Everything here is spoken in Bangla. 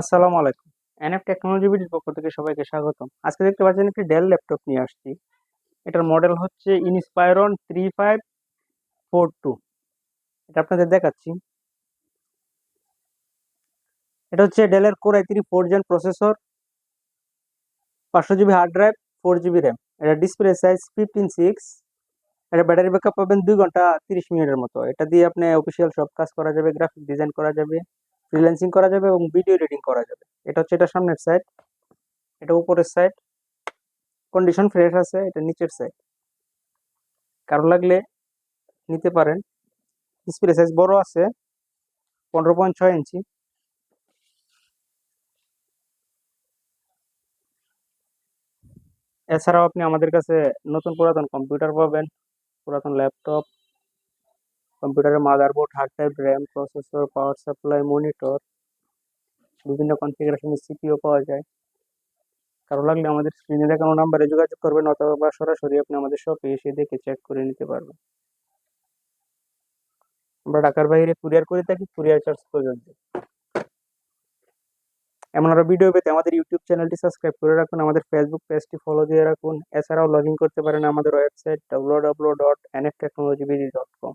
আসসালামু আলাইকুম। এনএফ টেকনোলজি বিডির পক্ষ থেকে সবাইকে স্বাগতম। আজকে দেখতে পাচ্ছেন একটি ডেল ল্যাপটপ নিয়ে আসছি। এটার মডেল হচ্ছে Inspiron three five four two এটা আপনাদের দেখাচ্ছি। এটা হচ্ছে ডেলের core i three four gen processor পাঁচশো GB hard drive four GB RAM এটা ডিসপ্লে সাইজ ফিফটিন সিক্স এটা ব্যাটারি ব্যাকআপ পাবেন দুই ঘণ্টা তিরিশ মিনিটের মতো। এটা দিয়ে আপনি অফিসিয়াল সব কাজ করা যাবে গ্রাফিক ডিজাইন করা যাবে। ফ্রিল্যান্সিং করা যাবে এবং ভিডিও এডিটিং করা যাবে। এটা হচ্ছে এটা সামনের সাইড এটা উপরের সাইড কন্ডিশন ফ্রেশ আছে, এটা নিচের সাইড কারও লাগলে নিতে পারেন। ডিসপ্লে সাইজ বড় আছে, পনেরো পয়েন্ট ছয় ইঞ্চি এছাড়াও আপনি আমাদের কাছে নতুন পুরাতন কম্পিউটার পাবেন, পুরাতন ল্যাপটপ কম্পিউটারের motherboard hard drive RAM processor power supply monitor বিভিন্ন কনফিগারেশনের সিপিও পাওয়া যায়। কারও লাগলে আমাদের স্ক্রিনে দেখানো নাম্বারে যোগাযোগ করবেন অথবা সরাসরি আপনি আমাদের শপে এসে দেখে চেক করে নিতে পারবেন। আমরা ঢাকার বাইরে কুরিয়ার করে থাকি কুরিয়ার চার্জ প্রযোজ্য। এমন আরও ভিডিও পেতে আমাদের ইউটিউব চ্যানেলটি সাবস্ক্রাইব করে রাখুন, আমাদের ফেসবুক পেজটি ফলো দিয়ে রাখুন। এছাড়াও লগ ইন করতে পারেন আমাদের website W W dot NF technology dot com